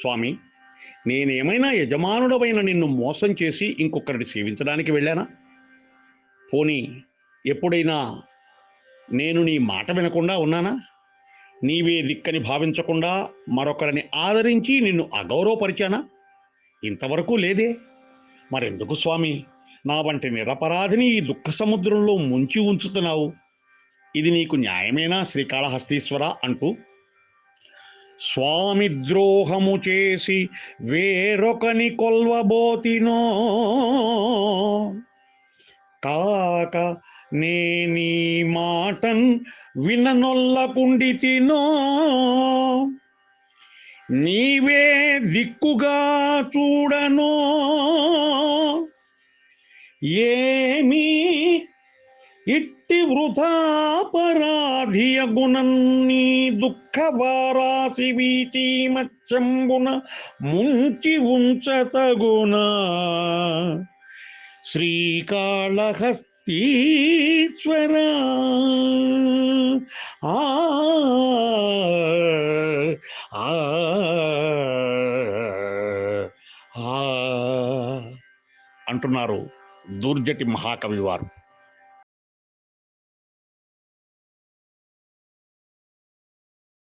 స్వామి నేనేమైనా యజమానుడమైన నిన్ను మోసం చేసి ఇంకొకరిని సేవించడానికి వెళ్ళానా? పోనీ ఎప్పుడైనా నేను నీ మాట వినకుండా ఉన్నానా? నీవే దిక్కని భావించకుండా మరొకరిని ఆదరించి నిన్ను అగౌరవపరిచానా? ఇంతవరకు లేదే. మరెందుకు స్వామి? నా వంటి నిరపరాధిని ఈ దుఃఖ సముద్రంలో ముంచి ఉంచుతున్నావు. ఇది నీకు న్యాయమేనా శ్రీకాళహస్తీశ్వర అంటూ? స్వామి ద్రోహము చేసి వేరొకని కొల్వబోతినో. కాక నేనీ మాటన్ విననొల్లకుండితినో. నీవే దిక్కుగా చూడను. ఏమీ ఇట్టి వృథాపరాధియ గుణన్ని దుఃఖ వారాసి వీచి మచ్చంబున ముంచి ఉంచతగుణ శ్రీకాళహస్తీశ్వర. ఆ అంటున్నారు దూర్జటి మహాకవి వారు.